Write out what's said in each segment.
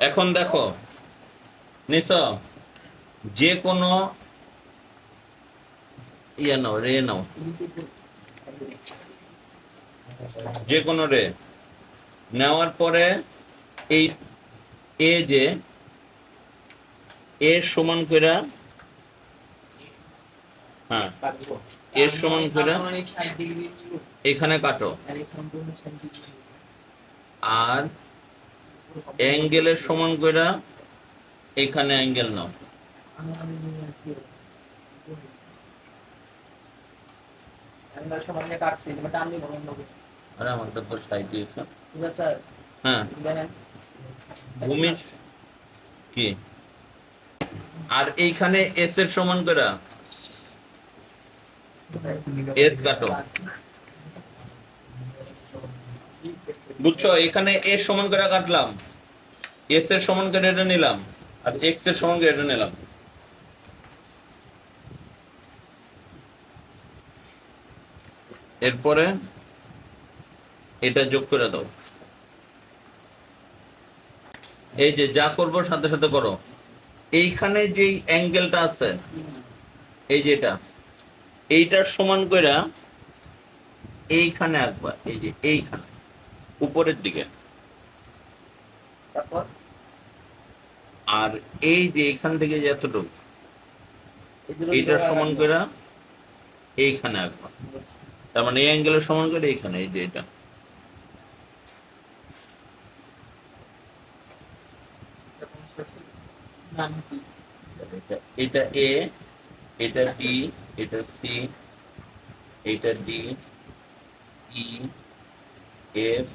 এখন দেখো নিস যে কোনো ইয়ে নাও, রে নাও। যে কোনো রে। নেওয়ার পরে এই এ যে এর সমান করে হ্যাঁ এর সমান করে এখানে কাটো। আর অ্যাঙ্গেলের সমান কইরা এখানে অ্যাঙ্গেল নাও। আরে আমারটা তো সাইড দিয়েছে। ঠিক আছে হ্যাঁ। ভূমির কি? আর এইখানে এস এর সমান করে এস কাটো। বুঝছ? এখানে এর সমান করে কাটলাম। এস এর সমান করে এটা নিলাম। আর এক্সের সমান করে এটা নিলাম। এরপরে এটা যোগ করে দাও। এই যে যা করব সাথে সাথে করো। এইখানে যেই অ্যাঙ্গেলটা আছে, এই যে এটা, এইটার সমান কইরা এইখানে একবার এই যে এইখানে। উপরের দিকে। তারপর? আর এই যে এখান থেকে যে এতটুকু দিকে সমান করে এইখানে একবার তার মানে এই অ্যাঙ্গেলের সমান করে এইখানে এই যে এটা। এটা- এটা এ এটা বি এটা সি এটা ডি ই এফ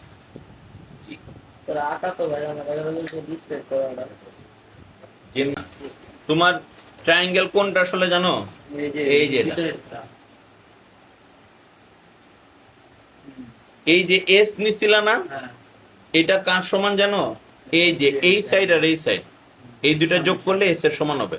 তোমার ট্রায়াঙ্গেল কোনটা আসলে জানো? এই যে এই যে এস নিছিলা না? হ্যাঁ। এটা কার সমান জানো? এই যে এই সাইড আর এই সাইড এই দুটা যোগ করলে এস এর সমান হবে।